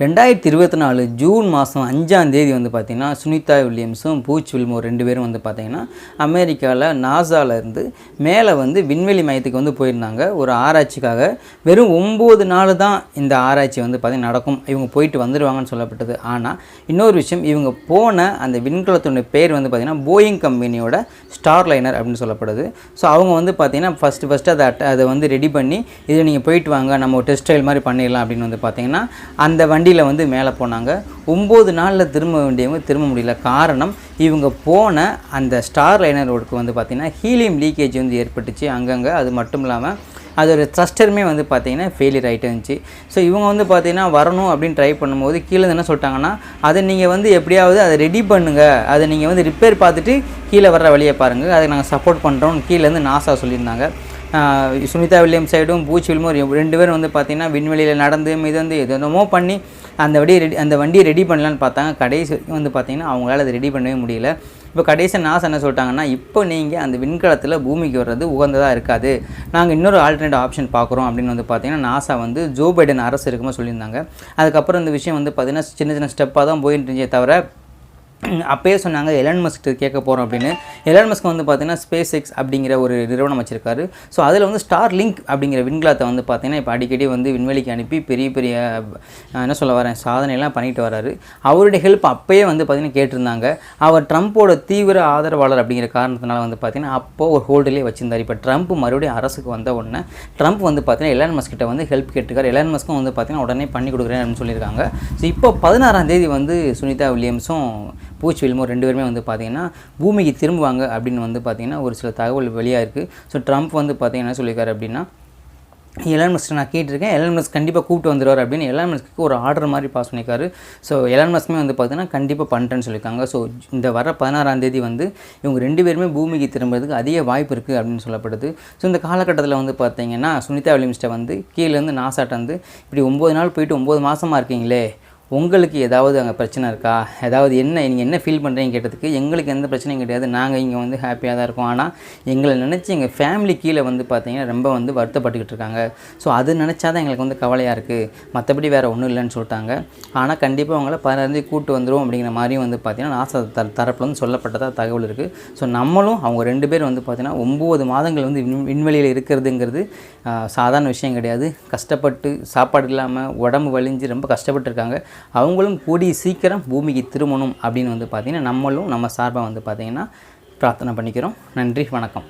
ரெண்டாயிரத்தி இருபத்தி நாலு ஜூன் மாதம் அஞ்சாம் தேதி வந்து பார்த்திங்கன்னா சுனிதா வில்லியம்ஸும் பூச் வில்மோர் ரெண்டு பேரும் வந்து பார்த்திங்கன்னா அமெரிக்காவில் நாசாவிலேருந்து மேலே வந்து விண்வெளி மையத்துக்கு வந்து போயிருந்தாங்க. ஒரு ஆராய்ச்சிக்காக வெறும் ஒம்பது நாள் தான் இந்த ஆராய்ச்சி வந்து பார்த்திங்கன்னா நடக்கும். இவங்க போயிட்டு வந்துடுவாங்கன்னு சொல்லப்பட்டது. ஆனால் இன்னொரு விஷயம் இவங்க போன அந்த விண்கலத்துடைய பேர் வந்து பார்த்திங்கன்னா போயிங் கம்பெனியோட ஸ்டார் லைனர் அப்படின்னு சொல்லப்படுது. ஸோ அவங்க வந்து பார்த்திங்கன்னா ஃபஸ்ட்டு ஃபஸ்ட்டு அதை அட்டை அதை வந்து ரெடி பண்ணி இதில் நீங்கள் போயிட்டு வாங்க நம்ம ஒரு டெஸ்ட் ட்ரையல் மாதிரி பண்ணிடலாம் அப்படின்னு வந்து பார்த்திங்கன்னா அந்த வண்டியில் வந்து மேலே போனாங்க. ஒம்பது நாளில் திரும்ப வேண்டியவங்க திரும்ப முடியல. காரணம் இவங்க போன அந்த ஸ்டார் லைனர் ரோடுக்கு வந்து பார்த்திங்கன்னா ஹீலியம் லீக்கேஜ் வந்து ஏற்பட்டுச்சு அங்கங்கே. அது மட்டும் இல்லாமல் அதோட த்ரஸ்டருமே வந்து பார்த்தீங்கன்னா ஃபெயிலியர் ஆகிட்டு இருந்துச்சு. ஸோ இவங்க வந்து பார்த்தீங்கன்னா வரணும் அப்படின்னு ட்ரை பண்ணும்போது கீழே என்ன சொல்லிட்டாங்கன்னா அதை நீங்கள் வந்து எப்படியாவது அதை ரெடி பண்ணுங்கள் அதை நீங்கள் வந்து ரிப்பேர் பார்த்துட்டு கீழே வர்ற வழியை பாருங்கள் அதை நாங்கள் சப்போர்ட் பண்ணுறோம் கீழேருந்து நாசா சொல்லியிருந்தாங்க. சுனிதா வில்லியம் சைடும் பூச் வில்மோர் ரெண்டு பேரும் வந்து பார்த்திங்கன்னா விண்வெளியில் நடந்து மிதந்து என்னமோ பண்ணி அந்த வண்டியை ரெடி அந்த வண்டியை ரெடி பண்ணலான்னு பார்த்தாங்க. கடைசி வந்து பார்த்திங்கன்னா அவங்களால அதை ரெடி பண்ணவே முடியல. இப்போ கடைசியாக நாசா என்ன சொல்லிட்டாங்கன்னா இப்போ நீங்கள் அந்த விண்கலத்தில் பூமிக்கு வர்றது உகந்ததாக இருக்காது. நாங்கள் இன்னொரு ஆல்டர்னேட் ஆப்ஷன் பார்க்குறோம் அப்படின்னு வந்து பார்த்தீங்கன்னா நாசா வந்து ஜோ பைடன் அரசு இருக்குமா சொல்லியிருந்தாங்க. அதுக்கப்புறம் இந்த விஷயம் வந்து பார்த்திங்கன்னா சின்ன சின்ன ஸ்டெப்பாக தான் போயிட்டு இருந்துச்சே தவிர அப்பயே சொன்னாங்க எலன் மஸ்க் கேட்க போகிறோம் அப்படின்னு. எலன் மஸ்க் வந்து பார்த்தீங்கன்னா ஸ்பேஸ் எக்ஸ் அப்படிங்கிற ஒரு நிறுவனம் வச்சிருக்காரு. ஸோ அதில் வந்து ஸ்டார் லிங்க் அப்படிங்கிற விண்கலத்தை வந்து பார்த்தீங்கன்னா இப்போ அடிக்கடி வந்து விண்வெளிக்கு அனுப்பி பெரிய பெரிய என்ன சொல்ல வரேன் சாதனையெல்லாம் பண்ணிட்டு வராரு. அவருடைய ஹெல்ப் அப்போயே வந்து பார்த்தீங்கன்னா கேட்டிருந்தாங்க. அவர் ட்ரம்ப்போட தீவிர ஆதரவாளர் அப்படிங்கிற காரணத்தினால வந்து பார்த்தீங்கன்னா அப்போ ஒரு ஹோல்டிலே வச்சிருந்தார். இப்போ ட்ரம்ப் மறுபடியும் அரசுக்கு வந்த உடனே ட்ரம்ப் வந்து பார்த்தீங்கன்னா எலன் மஸ்கிட்ட வந்து ஹெல்ப் கேட்டிருக்காரு. எலன் மஸ்க்கும் வந்து பார்த்தீங்கன்னா உடனே பண்ணி கொடுக்குறேன் அப்படின்னு சொல்லியிருக்காங்க. ஸோ இப்போ பதினாறாம் தேதி வந்து சுனிதா வில்லியம்ஸும் பூச் வில்மோ ரெண்டு பேருமே வந்து பார்த்தீங்கன்னா பூமிக்கு திரும்புவாங்க அப்படின்னு வந்து பார்த்தீங்கன்னா ஒரு சில தகவல் வெளியாக இருக்குது ஸோ ட்ரம்ப் வந்து பார்த்தீங்கன்னா சொல்லியிருக்காரு அப்படின்னா எலன் மஸ்க் நான் கேட்டிருக்கேன். எலன் மஸ்க் கண்டிப்பாக கூப்பிட்டு வந்துடுவார் அப்படின்னு எலன் மஸ்க்கு ஒரு ஆர்டர் மாதிரி பாஸ் பண்ணியிருக்காரு. ஸோ எலன் மஸ்க்குமே வந்து பார்த்தீங்கன்னா கண்டிப்பாக பண்ணுறேன்னு சொல்லியிருக்காங்க. ஸோ இந்த வர பதினாறாம் தேதி வந்து இவங்க ரெண்டு பேருமே பூமிக்கு திரும்புறதுக்கு அதிக வாய்ப்பு இருக்குது அப்படின்னு சொல்லப்படுது. ஸோ இந்த காலகட்டத்தில் வந்து பார்த்தீங்கன்னா சுனிதா வில்லியம்ஸ்ட்டை வந்து கீழேருந்து நாசாட்ட வந்து இப்படி ஒம்பது நாள் போயிட்டு ஒம்பது மாதமாக இருக்கீங்களே உங்களுக்கு ஏதாவது அங்கே பிரச்சனை இருக்கா? ஏதாவது என்ன நீங்கள் என்ன ஃபீல் பண்ணுறீங்க கேட்டதுக்கு எங்களுக்கு எந்த பிரச்சனையும் கிடையாது. நாங்கள் இங்கே வந்து ஹாப்பியாக தான் இருக்கோம். ஆனால் எங்களை நினச்சி எங்கள் ஃபேமிலி கீழே வந்து பார்த்தீங்கன்னா ரொம்ப வந்து வருத்தப்பட்டுக்கிட்டு இருக்காங்க. ஸோ அது நினச்சா தான் எங்களுக்கு வந்து கவலையாக இருக்குது மற்றபடி வேறு ஒன்றும் இல்லைன்னு சொல்லிட்டாங்க. ஆனால் கண்டிப்பாக அவங்கள பதினஞ்சு கூட்டு வந்துடும் அப்படிங்கிற மாதிரியும் வந்து பார்த்தீங்கன்னா நாசா த தரப்பில் வந்து சொல்லப்பட்டதாக தகவல் இருக்குது ஸோ நம்மளும் அவங்க ரெண்டு பேரும் வந்து பார்த்தீங்கன்னா ஒம்பது மாதங்கள் வந்து விண் விண்வெளியில் இருக்கிறதுங்கிறது சாதாரண விஷயம் கிடையாது. கஷ்டப்பட்டு சாப்பாடு இல்லாமல் உடம்பு வலிஞ்சு ரொம்ப கஷ்டப்பட்டு இருக்காங்க அவங்களும் கூடிய சீக்கிரம் பூமிக்கு திரும்பணும் அப்படின்னு வந்து பார்த்திங்கன்னா நம்மளும் நம்ம சார்பாக வந்து பார்த்திங்கன்னா பிரார்த்தனை பண்ணிக்கிறோம். நன்றி வணக்கம்.